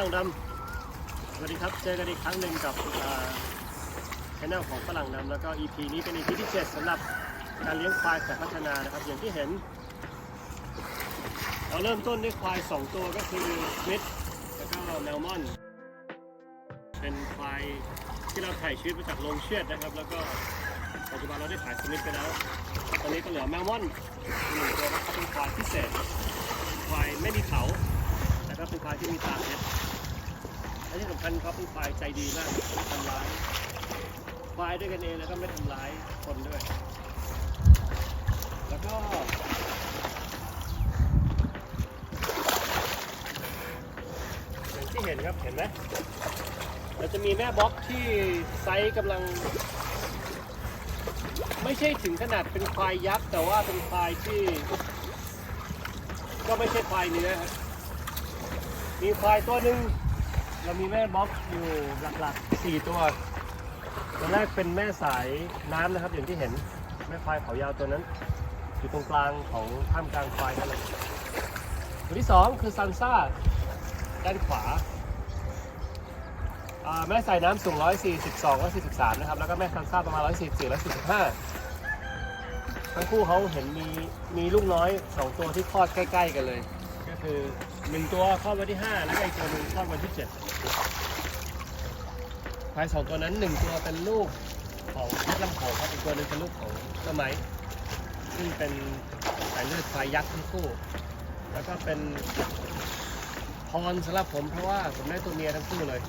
ลังดำสวัสดีครับ เจอกันอีกครั้งหนึ่งกับช่องของฝรั่งดำแล้วก็ EP นี้เป็น EP ที่7สำหรับการเลี้ยงควายแบบพัฒนานะครับ อย่างที่เห็น เราเริ่มต้นด้วยควาย 2 ตัวก็คือมิธแล้วก็แมลมอน เป็นควายที่เราถ่ายชีวิตมาจากโรงเชือดนะครับ แล้วก็ปัจจุบันเราได้ขายสมิธไปแล้ว ตอนนี้ก็เหลือแมลมอนหนึ่งตัวนะครับเป็นควายพิเศษควายไม่มีเขาแต่ก็เป็นควายที่มีตาเพชร และที่สำคัญเขาเป็นควายใจดีมากไม่ทำร้ายควายด้วยกันเองแล้วก็ไม่ทำร้ายคนด้วย แล้วก็อย่างที่เห็นครับเห็นไหมเราจะมีแม่บล็อกที่ไซส์กำลัง ไม่ใช่ถึงขนาดเป็นควายยักษ์แต่ว่าเป็นควายที่ ก็ไม่ใช่ควายเนื้อครับมีควายตัวหนึ่ง เรามีแม่บล็อกอยู่หลักๆสี่ตัว ตัวแรกเป็นแม่สายน้ำนะครับอย่างที่เห็นแม่ควายเขายาวตัวนั้น อยู่ตรงกลางของท่ามกลางควายนั่นเลยตัวที่สองคือซันซ่าด้านขวาแม่สายน้ำสูง 142 143 นะครับ แล้วก็แม่ซันซ่าประมาณ 144 145 ทั้งคู่เขาเห็นมีมีลูกน้อยสองตัวที่คลอดใกล้ ๆ กันเลย ก็คือ หนึ่งตัวคลอดวันที่5แล้วก็อีกตัวหนึ่งคลอดวันที่7ควายสองตัวนั้นหนึ่งตัวเป็นลูกของเพชรลำโขงครับอีกตัวหนึงเป็นลูกของเจ้าไหมซึ่งเป็นสายเลือดควายยักษ์ทั้งคู่ แล้วก็เป็นพรสำหรับผมเพราะว่าผมได้ตัวเมียทั้งคู่เลย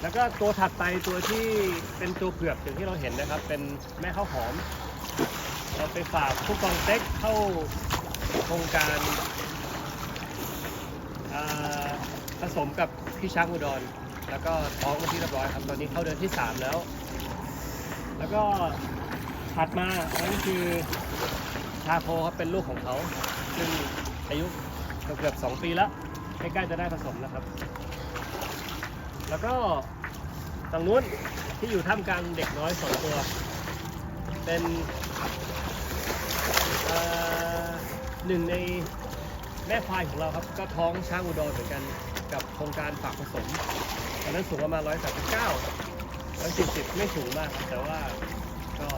แล้วก็ตัวถัดไปตัวที่เป็นตัวเผือกอย่างที่เราเห็นนะครับ เป็นแม่ข้าวหอม เราไปฝากผู้กองเต็กเข้า โครงการผสมกับพี่ช้างอุดร แล้วก็ท้องมาที่เรียบร้อยครับ ตอนนี้เข้าเดือนที่ 3 แล้ว แล้วก็ถัดมาอันนั้นคือชาโคครับเป็นลูกของเขา ซึ่งอายุเกือบๆสองปีแล้ว ใกล้ๆจะได้ผสมแล้วครับ แล้วก็ตรงนู้นที่อยู่ท่ามกลางเด็กน้อยสองตัว เป็นเอ่อ หนึ่งในแม่ควายของเราครับ ก็ท้องช้างอุดรเหมือนกันกับโครงการฝากผสมตอนนั้นสูงประมาณ139 140 ไม่สูงมาก แต่ว่าก็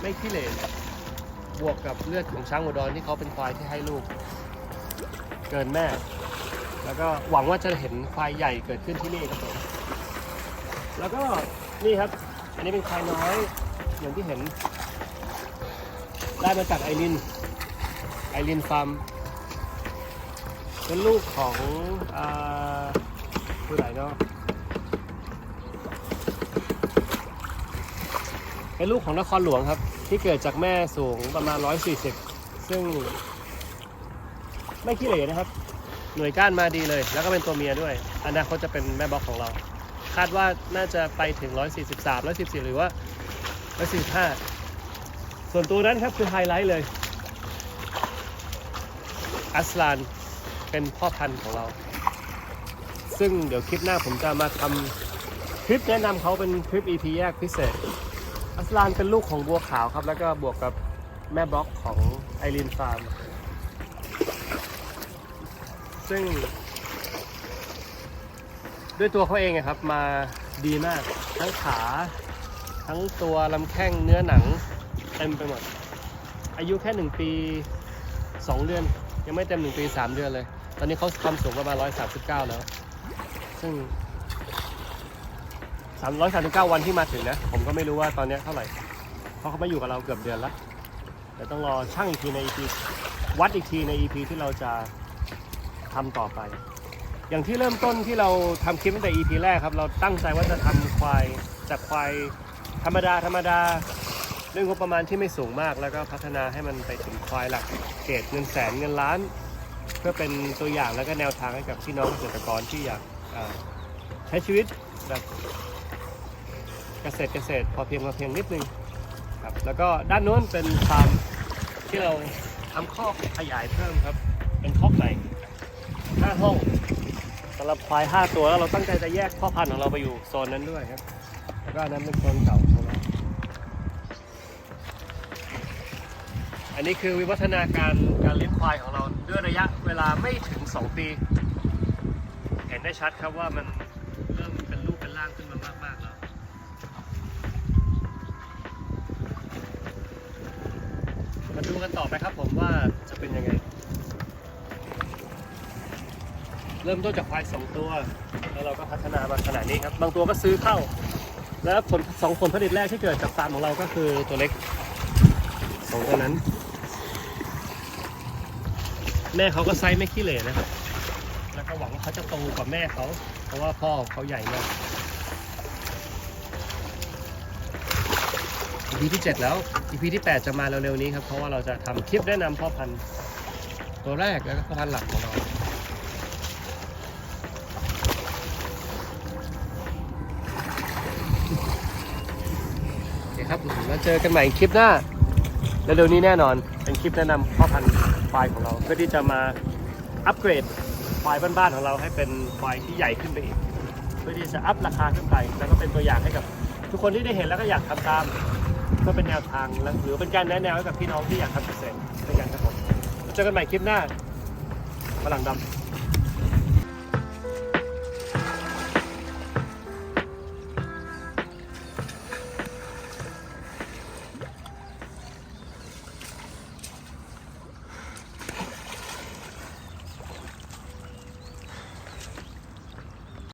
ไม่ขี้เหร่บวกกับเลือดของช้างอุดรที่เขาเป็นควายที่ให้ลูก เกินแม่ แล้วก็หวังว่าจะเห็นควายใหญ่เกิดขึ้นที่นี่ครับผมแล้วก็นี่ครับ อันนี้เป็นควายน้อยอย่างที่เห็น ได้มาจากไอริน ไอรินฟาร์มเป็นลูกของอ่าผู้ไหนเนาะเป็นลูกของนครหลวงครับ ที่เกิดจากแม่สูงประมาณ 140 ซึ่งไม่ขี้เหร่นะครับ หน่วยก้านมาดีเลย แล้วก็เป็นตัวเมียด้วย อนาคตจะเป็นแม่บล็อกของเรา คาดว่าน่าจะไปถึง 143 144 หรือว่า 145 ส่วนตัวนั้นครับคือไฮไลท์เลย อัสลานเป็นพ่อพันธุ์ของเรา ซึ่งเดี๋ยวคลิปหน้าผมจะมาทำคลิปแนะนำเขาเป็นคลิป EP แยกพิเศษ อัสลานเป็นลูกของบัวขาวครับ แล้วก็บวกกับแม่บล็อกของไอรีนฟาร์ม ซึ่ง ด้วยตัวเขาเองอะครับมาดีมาก ทั้งขา ทั้งตัวลำแข้งเนื้อหนังเต็มไปหมด อายุแค่หนึ่งปีสองเดือน ยังไม่เต็มหนึ่งปีสามเดือนเลย ตอนนี้เขาความสูงประมาณร้อยสามสิบเก้าแล้ว ซึ่งสามร้อยสามสิบเก้าวันที่มาถึงนะ ผมก็ไม่รู้ว่าตอนนี้เท่าไหร่ เพราะเขาไมาอยู่กับเราเกือบเดือนล้วเดี๋ยวต้องรอช่างอีกทีใน EP วัดอีกทีใน EP ที่เราจะทำต่อไป อย่างที่เริ่มต้นที่เราทำคลิปตั้งแต่ EP แรกครับ เราตั้งใจว่าจะทำควายจากควายธรรมดาธรรมดา ด้วยงบประมาณที่ไม่สูงมาก แล้วก็พัฒนาให้มันไปถึงควายหลักเกรดเงินแสนเงินล้าน เพื่อเป็นตัวอย่างแล้วก็แนวทางให้กับพี่น้องเกษตรกรที่อยากใช้ชีวิตแบบเกษตรเกษตรพอเพียงพอเพียงนิดนึงครับแล้วก็ด้านโน้นเป็นฟาร์มที่เราทำคอกขยายเพิ่มครับ เป็นคอกใหม่ห้าห้องสำหรับควาย5ตัวแล้วเราตั้งใจจะแยกพ่อพันธุ์ของเราไปอยู่โซนนั้นด้วยครับ แล้วก็นนั้นเป็นโซนเก่า นนี้คือวิวัฒนาการการเลี้ยงควายของเราด้วยระยะเวลาไม่ถึงสองปี เห็นได้ชัดครับว่ามันเริ่มเป็นรูปเป็นร่างขึ้นมามากๆแล้วมาดูกันต่อไปครับผมว่าจะเป็นยังไง เริ่มต้นจากควายสองตัว แล้วเราก็พัฒนามาขนาดนี้ครับบางตัวก็ซื้อเข้า แล้วผลสองผลผลิตแรกที่เกิดจากฟาร์มของเราก็คือตัวเล็กสองตัวนั้น แม่เขาก็ไซส์ไม่ขี้เหร่นะครับ แล้วก็หวังว่าเขาจะโตกว่าแม่เขา เพราะว่าพ่อเขาใหญ่มาก EP ที่ 7 แล้ว EP ที่ 8 จะมาเร็วๆนี้ครับ เพราะว่าเราจะทำคลิปแนะนำพ่อพันธุ์ตัวแรกแล้วก็พ่อพันธุ์หลักของเราโอเคครับแล้วเจอกันใหม่คลิปหน้าเร็วๆนี้แน่นอนเป็นคลิปแนะนำพ่อพันธุ์ ควายของเรา เพื่อที่จะมาอัปเกรดควายบ้านๆของเราให้เป็นควายที่ใหญ่ขึ้นไปอีก เพื่อที่จะอัพราคาขึ้นไป แล้วก็เป็นตัวอย่างให้กับ ทุกคนที่ได้เห็นแล้วก็อยากทำตามก็เป็นแนวทางและหรือเป็นการแนะแนวให้กับพี่น้องที่อยากทำเกษตรด้วยกันครับผมเจอกันใหม่คลิปหน้าฝรั่งดำ